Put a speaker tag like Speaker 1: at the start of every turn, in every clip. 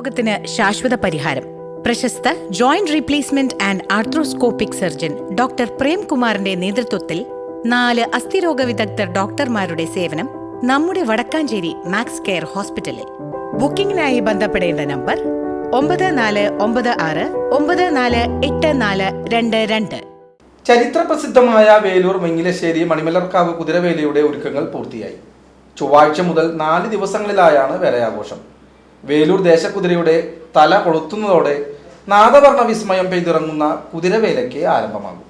Speaker 1: രോഗത്തിന് ശാശ്വത പരിഹാരം. പ്രശസ്ത joint replacement and arthroscopic surgeon doctor പ്രേംകുമാറിന്റെ നേതൃത്വത്തിൽ നാല് അസ്ഥിരോഗ വിദഗ്ധർ ഡോക്ടർമാരുടെ സേവനം നമ്മുടെ വടക്കാഞ്ചേരി മാക്സ് കെയർ ഹോസ്പിറ്റലിൽ. ബുക്കിംഗിനായി ബന്ധപ്പെടേണ്ട നമ്പർ ഒമ്പത് നാല് ഒമ്പത് ആറ് ഒമ്പത് നാല് എട്ട് നാല് രണ്ട് രണ്ട്.
Speaker 2: ചരിത്രപ്രസിദ്ധമായ വേലൂർ മെങ്ങിലശ്ശേരി മണിമലർക്കാവ് കുതിരവേലയുടെ ഒരുക്കങ്ങൾ പൂർത്തിയായി. ചൊവ്വാഴ്ച മുതൽ നാല് ദിവസങ്ങളിലായാണ് വേലയാഘോഷം. വേലൂർ ദേശക്കുതിരയുടെ തല കൊളുത്തുന്നതോടെ നാദവർണ വിസ്മയം പെയ്തിറങ്ങുന്ന കുതിരവേലയ്ക്ക് ആരംഭമാകും.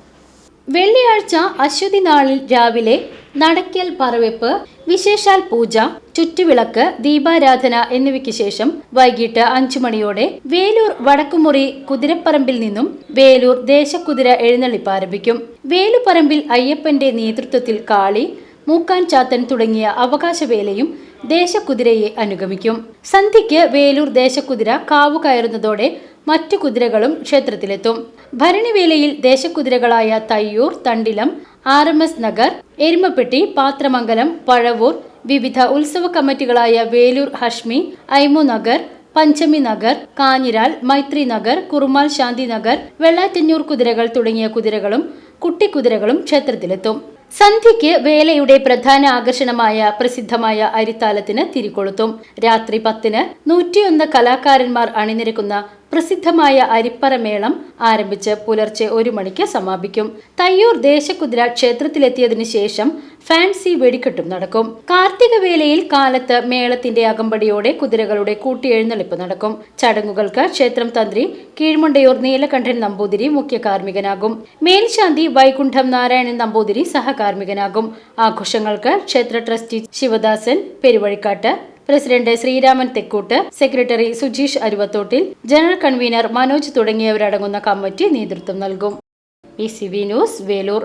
Speaker 3: വെള്ളിയാഴ്ച അശ്വതി നാളിൽ രാവിലെ നടക്കൽ പറവെപ്പ് വിശേഷാൽ പൂജ ചുറ്റുവിളക്ക് ദീപാരാധന എന്നിവയ്ക്ക് ശേഷം വൈകിട്ട് അഞ്ചു മണിയോടെ വേലൂർ വടക്കുമുറി കുതിരപ്പറമ്പിൽ നിന്നും വേലൂർ ദേശക്കുതിര എഴുന്നള്ളിപ്പ് ആരംഭിക്കും. വേലുപറമ്പിൽ അയ്യപ്പന്റെ നേതൃത്വത്തിൽ കാളി മൂക്കാൻ ചാത്തൻ തുടങ്ങിയ അവകാശവേലയും ദേശക്കുതിരയെ അനുഗമിക്കും. സന്ധ്യയ്ക്ക് വേലൂർ ദേശക്കുതിര കാവു കയറുന്നതോടെ മറ്റു കുതിരകളും ക്ഷേത്രത്തിലെത്തും. ഭരണിവേലയിൽ ദേശക്കുതിരകളായ Thayyur Thandilam R M S Nagar Erumapetty Pathramangalam Pazhavur വിവിധ ഉത്സവ കമ്മിറ്റികളായ വേലൂർ ഹഷ്മി ഐമു നഗർ പഞ്ചമി നഗർ കാഞ്ഞിരാൽ മൈത്രി നഗർ കുറുമാൽ ശാന്തി നഗർ വെള്ളാറ്റഞ്ഞൂർ കുതിരകൾ തുടങ്ങിയ കുതിരകളും കുട്ടിക്കുതിരകളും ക്ഷേത്രത്തിലെത്തും. സന്ധ്യയ്ക്ക് വേലയുടെ പ്രധാന ആകർഷണമായ പ്രസിദ്ധമായ അരിത്താലത്തിന് തിരികൊളുത്തും. രാത്രി പത്തിന് നൂറ്റിയൊന്ന് കലാകാരന്മാർ അണിനിരക്കുന്ന പ്രസിദ്ധമായ അരിപ്പറമേളം ആരംഭിച്ച് പുലർച്ചെ ഒരു മണിക്ക് സമാപിക്കും. തയ്യൂർ ദേശകുതിര ക്ഷേത്രത്തിലെത്തിയതിനു ശേഷം ഫാൻസി വെടിക്കെട്ടും നടക്കും. കാർത്തിക വേലയിൽ കാലത്ത് മേളത്തിന്റെ അകമ്പടിയോടെ കുതിരകളുടെ കൂട്ടിയെഴുന്നള്ളിപ്പ് നടക്കും. ചടങ്ങുകൾക്ക് ക്ഷേത്രം തന്ത്രി കീഴ്മുണ്ടയൂർ നീലകണ്ഠൻ നമ്പൂതിരി മുഖ്യ കാർമ്മികനാകും. മേൽശാന്തി വൈകുണ്ഠം നാരായണൻ നമ്പൂതിരി സഹകാർമ്മികനാകും. ആഘോഷങ്ങൾക്ക് ക്ഷേത്ര trustee Sivadasan Peruvazhikkat president Sreeraman Thekkoot secretary Sujeesh Aruvathottil general convener Manoj തുടങ്ങിയവരടങ്ങുന്ന committee നേതൃത്വം നൽകും. ന്യൂസ് വേലൂർ.